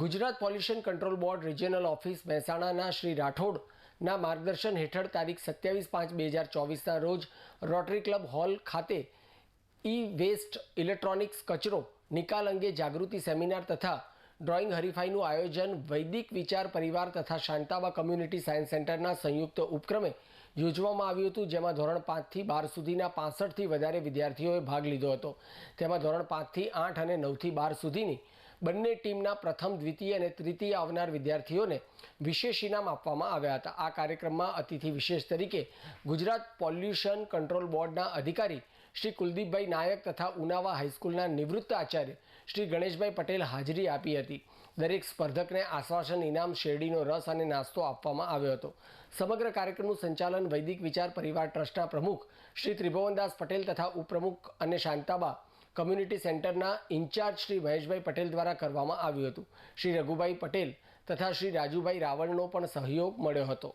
Gujarat pollution control board regional office મહેસાણાના શ્રી રાઠોડના માર્ગદર્શન હેઠળ તારીખ સત્યાવીસ પાંચ બે હજાર ચોવીસના રોજ રોટરી ક્લબ હોલ ખાતે ઈ વેસ્ટ ઇલેક્ટ્રોનિક્સ કચરો નિકાલ અંગે જાગૃતિ સેમિનાર તથા ડ્રોઈંગ હરીફાઈનું આયોજન, વૈદિક વિચાર પરિવાર તથા શાંતાબા કમ્યુનિટી સાયન્સ સેન્ટરના સંયુક્ત ઉપક્રમે યોજવામાં આવ્યું હતું, જેમાં ધોરણ પાંચથી બાર સુધીના પાસઠથી વધારે વિદ્યાર્થીઓએ ભાગ લીધો હતો. તેમાં ધોરણ પાંચથી આઠ અને નવથી બાર સુધીની બંને ટીમના પ્રથમ, દ્વિતીય અને તૃતીય આવનાર વિદ્યાર્થીઓને વિશેષ ઇનામ આપવામાં આવ્યા હતા. આ કાર્યક્રમમાં અતિથિ વિશેષ તરીકે ગુજરાત પોલ્યુશન કંટ્રોલ બોર્ડના અધિકારી શ્રી કુલદીપભાઈ નાયક તથા ઉનાવા હાઈસ્કૂલના નિવૃત્ત આચાર્ય શ્રી ગણેશભાઈ પટેલ હાજરી આપી હતી. દરેક સ્પર્ધકને આશ્વાસન, ઇનામ, શેરડીનો રસ અને નાસ્તો આપવામાં આવ્યો હતો. સમગ્ર કાર્યક્રમનું સંચાલન વૈદિક વિચાર પરિવાર ટ્રસ્ટના પ્રમુખ શ્રી ત્રિભુવનદાસ પટેલ તથા ઉપપ્રમુખ અને શાંતાબા કમ્યુનિટી સેન્ટરના ઇન્ચાર્જ શ્રી મહેશભાઈ પટેલ દ્વારા કરવામાં આવ્યું હતું. શ્રી રઘુભાઈ પટેલ તથા શ્રી રાજુભાઈ રાવળનો પણ સહયોગ મળ્યો હતો.